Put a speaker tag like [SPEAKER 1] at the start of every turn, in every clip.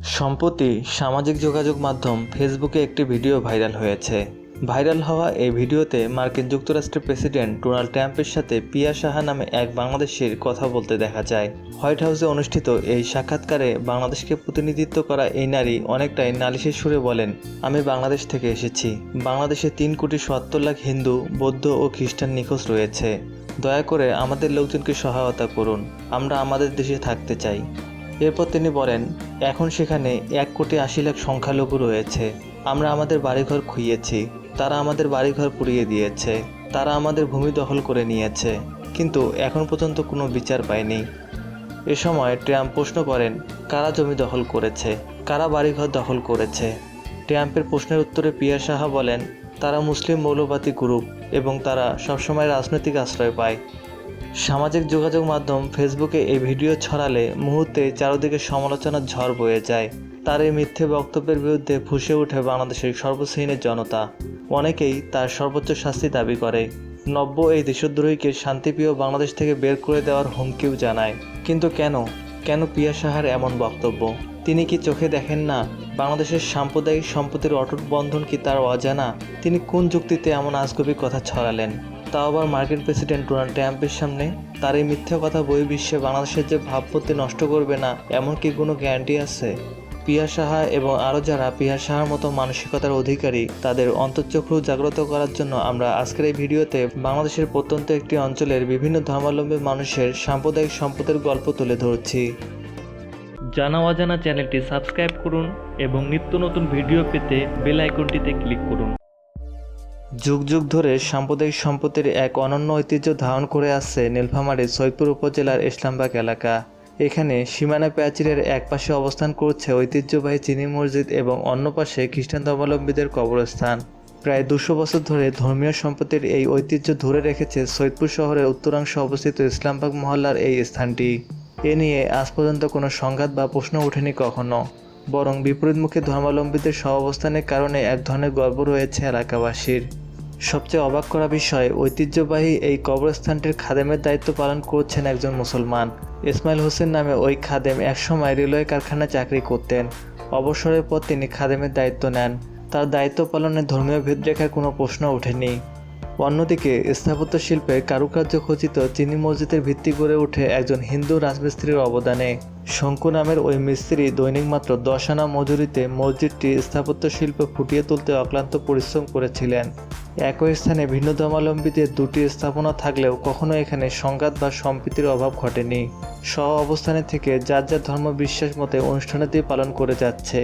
[SPEAKER 1] সম্প্রতি সামাজিক যোগাযোগ মাধ্যম ফেসবুকে একটি ভিডিও ভাইরাল হয়েছে। ভাইরাল হওয়া এই ভিডিওতে মার্কিন যুক্তরাষ্ট্রের প্রেসিডেন্ট ডোনাল্ড ট্রাম্পের সাথে পিয়া সাহা নামে এক বাংলাদেশের কথা বলতে দেখা যায়। হোয়াইট হাউসে অনুষ্ঠিত এই সাক্ষাৎকারে বাংলাদেশকে প্রতিনিধিত্ব করা এই নারী অনেকটাই নালিশের সুরে বলেন, আমি বাংলাদেশ থেকে এসেছি। বাংলাদেশে তিন কোটি সত্তর লাখ হিন্দু, বৌদ্ধ ও খ্রিস্টান নিখোঁজ রয়েছে। দয়া করে আমাদের লোকজনকে সহায়তা করুন। আমরা আমাদের দেশে থাকতে চাই। এরপর তিনি বলেন, এখন সেখানে এক কোটি আশি লাখ সংখ্যালঘু রয়েছে। আমরা আমাদের বাড়িঘর খুইয়েছি। তারা আমাদের বাড়িঘর পুড়িয়ে দিয়েছে। তারা আমাদের ভূমি দখল করে নিয়েছে। কিন্তু এখন পর্যন্ত কোনো বিচার পায়নি। এ সময় ট্রাম্প প্রশ্ন করেন, কারা জমি দখল করেছে? কারা বাড়িঘর দখল করেছে? ট্রাম্পের প্রশ্নের উত্তরে পিয়া সাহা বলেন, তারা মুসলিম মৌলবাদী গ্রুপ এবং তারা সবসময় রাজনৈতিক আশ্রয় পায়। সামাজিক যোগাযোগ মাধ্যম ফেসবুকে এই ভিডিও ছড়ালে মুহূর্তে চারদিকে সমালোচনার ঝড় বয়ে যায়। তার এই মিথ্যে বক্তব্যের বিরুদ্ধে ফুসে ওঠে বাংলাদেশের সর্বশ্রেণীর জনতা। অনেকেই তার সর্বোচ্চ শাস্তি দাবি করে। নব্য এই দেশদ্রোহীকে শান্তিপ্রিয় বাংলাদেশ থেকে বের করে দেওয়ার হুমকিও জানায়। কিন্তু কেন? কেন পিয়া সাহার এমন বক্তব্য? তিনি কি চোখে দেখেন না? বাংলাদেশের সাম্প্রদায়িক সম্পত্তির অটুট বন্ধন কি তার অজানা? তিনি কোন যুক্তিতে এমন আজগবি কথা ছড়ালেন? তাও আবার মার্কিন প্রেসিডেন্ট ডোনাল্ড ট্রাম্পের সামনে? তার এই মিথ্যা কথা বই বিশ্বে বাংলাদেশের যে ভাবপত্তি নষ্ট করবে না, এমন কি কোনো গ্যারান্টি আছে? পিয়া সাহা এবং আরও যারা পিয়া সাহার মতো মানসিকতার অধিকারী, তাদের অন্তর্চক্র জাগ্রত করার জন্য আমরা আজকের এই ভিডিওতে বাংলাদেশের প্রত্যন্ত একটি অঞ্চলের বিভিন্ন ধর্মাবলম্বী মানুষের সাম্প্রদায়িক সম্পদের গল্প তুলে ধরছি। জানা অজানা চ্যানেলটি সাবস্ক্রাইব করুন এবং নিত্য নতুন ভিডিও পেতে বেল আইকনটিতে ক্লিক করুন। যুগ যুগ ধরে সাম্প্রদায়িক সম্পত্তির এক অনন্য ঐতিহ্য ধারণ করে আসছে নীলফামারীর সৈয়দপুর উপজেলার ইসলামবাগ এলাকা। এখানে সীমানা প্রাচীরের এক পাশে অবস্থান করছে ঐতিহ্যবাহী চিনি মসজিদ এবং অন্য পাশে খ্রিস্টান ধর্মাবলম্বীদের কবরস্থান। প্রায় দুশো বছর ধরে ধর্মীয় সম্পত্তির এই ঐতিহ্য ধরে রেখেছে সৈয়দপুর শহরের উত্তরাংশে অবস্থিত ইসলামবাগ মহল্লার এই স্থানটি। এ নিয়ে আজ পর্যন্ত কোনো সংঘাত বা প্রশ্ন ওঠেনি কখনো, বরং বিপরীতমুখী ধর্মাবলম্বীদের সহাবস্থানের কারণে এক ধরনের গর্ব রয়েছে এলাকাবাসীর। সবচেয়ে অবাক করা বিষয়, ঐতিহ্যবাহী এই কবরস্থানটির খাদেমের দায়িত্ব পালন করছেন একজন মুসলমান। ইসমাইল হোসেন নামে ওই খাদেম একসময় রেলওয়ে কারখানায় চাকরি করতেন। অবসরের পর তিনি খাদেমের দায়িত্ব নেন। তার দায়িত্ব পালনে ধর্মীয় ভেদরেখার কোনো প্রশ্ন ওঠেনি। অন্যদিকে স্থাপত্য শিল্পে কারুকার্য খচিত চিনি মসজিদের ভিত্তি গড়ে ওঠে একজন হিন্দু রাজমিস্ত্রির অবদানে। শঙ্কু নামের ওই মিস্ত্রি দৈনিক মাত্র দশ আনা মজুরিতে মসজিদটি স্থাপত্য শিল্প ফুটিয়ে তুলতে অক্লান্ত পরিশ্রম করেছিলেন। একই স্থানে ভিন্ন ধর্মাবলম্বীদের দুটি স্থাপনা থাকলেও কখনো এখানে সংঘাত বা সম্প্রীতির অভাব ঘটেনি। সহ অবস্থানে থেকে যার যার ধর্ম বিশ্বাস মতে অনুষ্ঠানাদি পালন করে যাচ্ছে।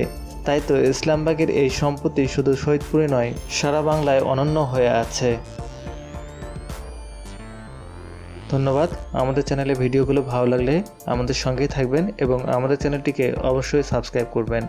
[SPEAKER 1] তাই তো ইসলামবাগের এই সম্পত্তি শুধু শহীদপুরে নয়, সারা বাংলায় অনন্য হয়ে আছে। ধন্যবাদ। আমাদের চ্যানেলে ভিডিওগুলো ভালো লাগলে আমাদের সঙ্গেই থাকবেন এবং আমাদের চ্যানেলটিকে অবশ্যই সাবস্ক্রাইব করবেন।